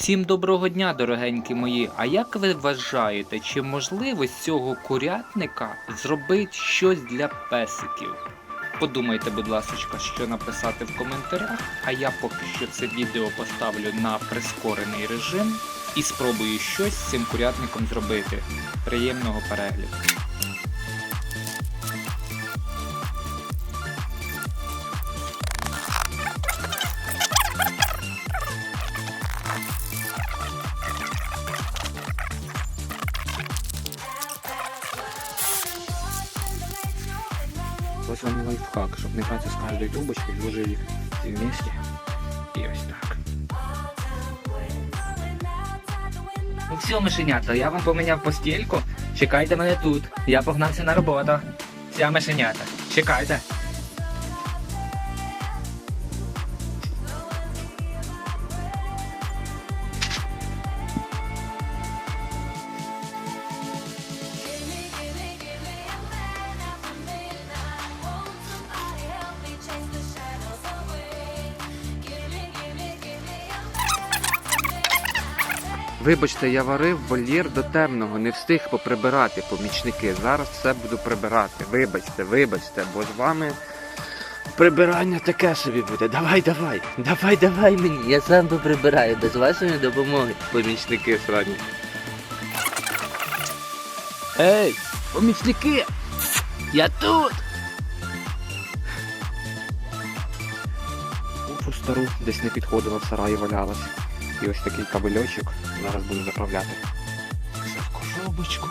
Всім доброго дня, дорогенькі мої. А як ви вважаєте, чи можливо з цього курятника зробити щось для песиків? Подумайте, будь ласка, що написати в коментарях, а я поки що це відео поставлю на прискорений режим і спробую щось з цим курятником зробити. Приємного перегляду. Ось вам лайфхак, щоб не брати з кожної трубочки, зложив їх вместе. І ось так. Ну все, мишенята, я вам поміняв постільку. Чекайте мене тут. Я погнався на роботу. Вся мишенята. Чекайте. Вибачте, я варив вольєр до темного, не встиг поприбирати помічники. Зараз все буду прибирати. Вибачте, вибачте, бо з вами прибирання таке собі буде. Давай, давай, давай, давай мені. Я сам поприбираю без вашої допомоги. Помічники срані. Ей, помічники! Я тут! Кушу стару десь не підходила в сараї валялась. І ось такий кабельочок зараз буду заправляти. В коробочку.